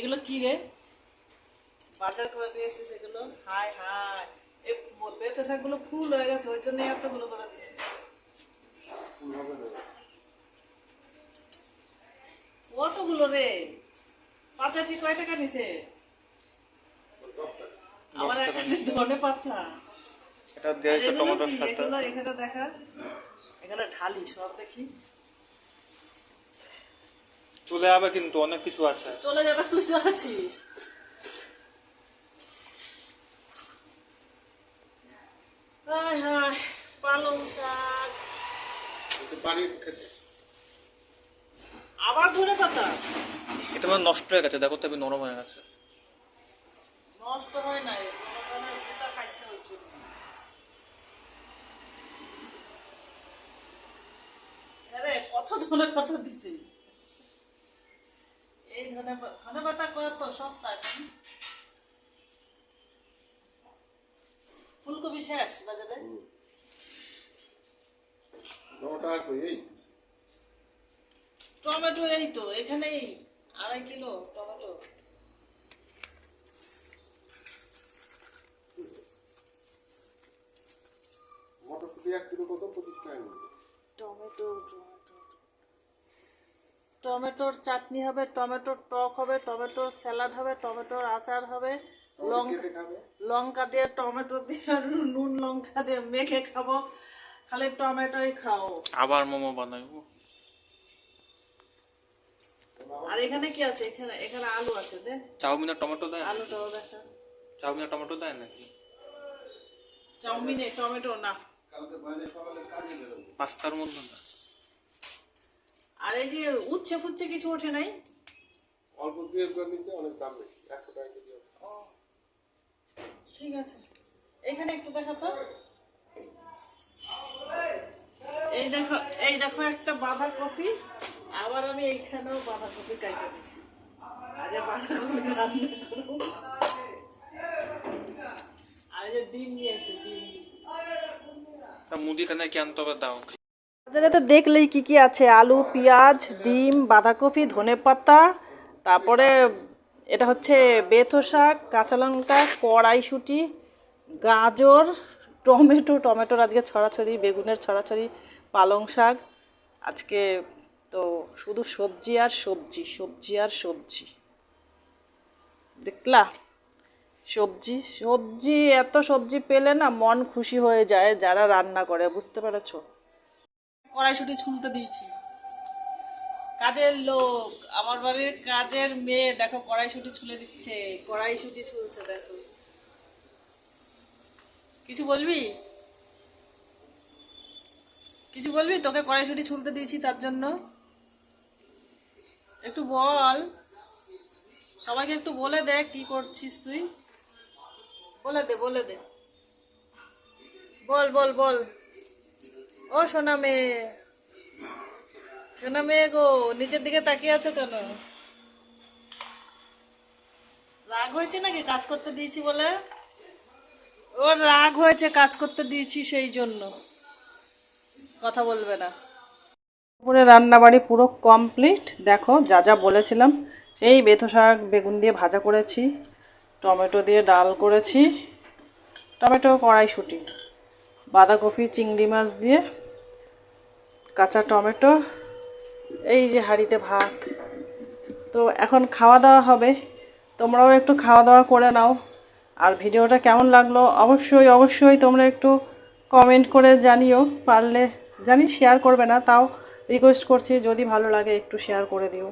এগুলো কি রে? বাজার করে নিয়ে এসেছিস এগুলো? হাই হাই। এই বেতে শাকগুলো ফুল হয়ে গেছে ওই জন্য এতগুলো করে দিছি। কতগুলো রে? পাতাটি কয় টাকা নিছে? আমার এখানে ধনে পাতা। এটা দিয়েছে টমেটোর সাথে এখানে দেখা। এখানে ঢালি সব দেখি। চলে যাবে কিন্তু অনেক কিছু আছে। চলে যাবে তুই তো আছিস। হায় হায় পালং শাক। আবার ধরে পাতা এটা মানে নষ্ট হয়ে গেছে দেখো নরম হয়ে গেছে। নষ্ট হয় নাই কত ধনে পাতা দিছে? ধনে পাতা কত সস্তা এখন ফুলকপি শেষ বাজারে? টমেটো এই তো এখানেই। আড়াই কিলো টমেটো। মটরশুটি এক কিলো কত? পঁচিশ টমেটো টমেটো টমেটোর চাটনি হবে টমেটোর টক হবে টমেটোর স্যালাড হবে টমেটোর আচার হবে লঙ্কা লঙ্কা দিয়ে টমেটো দিয়ে নুন লঙ্কা দিয়ে মেখে খাব। খালি টমেটোই খাও। আবার মোমো বানাইবো আর এখানে কি আছে? এখানে এখানে আলু আছে দে। চাউমিনের টমেটো দেয় নাকি? আলুটাও দেখা। চাউমিনের টমেটো দেয় নাকি? চাউমিনে টমেটো না। কালকে বাইরে সকালে কাজে বেরোবো। পাস্তার মধ্যে না। আর এই যে উচ্ছে ফুচ্ছে কিছু ওঠে নাই? অল্প দু একবার নিতে অনেক দাম বেশি একশো টাকা কেজি। ও ঠিক আছে। এখানে একটু দেখা তো। এই দেখো এই দেখো একটা বাঁধাকপি আবার আমি এইখানেও বাঁধাকপি কাইতে দিছি। আজ বাঁধাকপি রান্না করব। আর এই যে ডিম নিয়ে এসে ডিম তা মুদিখানে কি আনতে হবে? দাও। বাজারে তো দেখলেই কি কি আছে? আলু, পেঁয়াজ, ডিম, বাঁধাকপি ধনেপাতা তারপরে এটা হচ্ছে বেথো শাক, কাঁচা লঙ্কা, কড়াইশুঁটি, গাজর, টমেটো। টমেটোর আজকে ছড়াছড়ি, বেগুনের ছড়াছড়ি, পালং শাক। আজকে তো শুধু সবজি আর সবজি সবজি আর সবজি। দেখলা? সবজি সবজি, এত সবজি পেলে না মন খুশি হয়ে যায় যারা রান্না করে, বুঝতে পেরেছ? কড়াইশুটি ছুলতে দিয়েছি। কাজের লোক, আমার বাড়ির কাজের মেয়ে, দেখো কড়াইশুটি ছুলে দিচ্ছে, কড়াইশুটি ছুলছে, দেখো। কিছু বলবি? কিছু বলবি? তোকে কড়াইশুটি ছুলতে দিয়েছি তার জন্য। একটু বল। সবাইকে একটু বলে দে কি করছিস তুই। বলে দে বলে দে। বল বল বল। ও সোনা মেয়ে। সোনা মেয়ে গো, নিচের দিকে তাকিয়ে আছো কেন? রাগ হয়েছে নাকি কাজ করতে দিয়েছি বলে? ওর রাগ হয়েছে কাজ করতে দিয়েছি সেই জন্য। কথা বলবে না। দুপুরে রান্নাবাড়ি পুরো কমপ্লিট। দেখো, যা যা বলেছিলাম, সেই বেথো শাক, বেগুন দিয়ে ভাজা করেছি, টমেটো দিয়ে ডাল করেছি, টমেটো কড়াইশুঁটি। বাঁধাকপি, চিংড়ি মাছ দিয়ে, কাঁচা টমেটো, এই যে হাঁড়িতে ভাত। তো এখন খাওয়া দাওয়া হবে। তোমরাও একটু খাওয়া দাওয়া করে নাও। আর ভিডিওটা কেমন লাগল? অবশ্যই অবশ্যই তোমরা একটু কমেন্ট করে জানিও। পারলে জানি শেয়ার করবে না, তাও রিকোয়েস্ট করছি। যদি ভালো লাগে একটু শেয়ার করে দিও।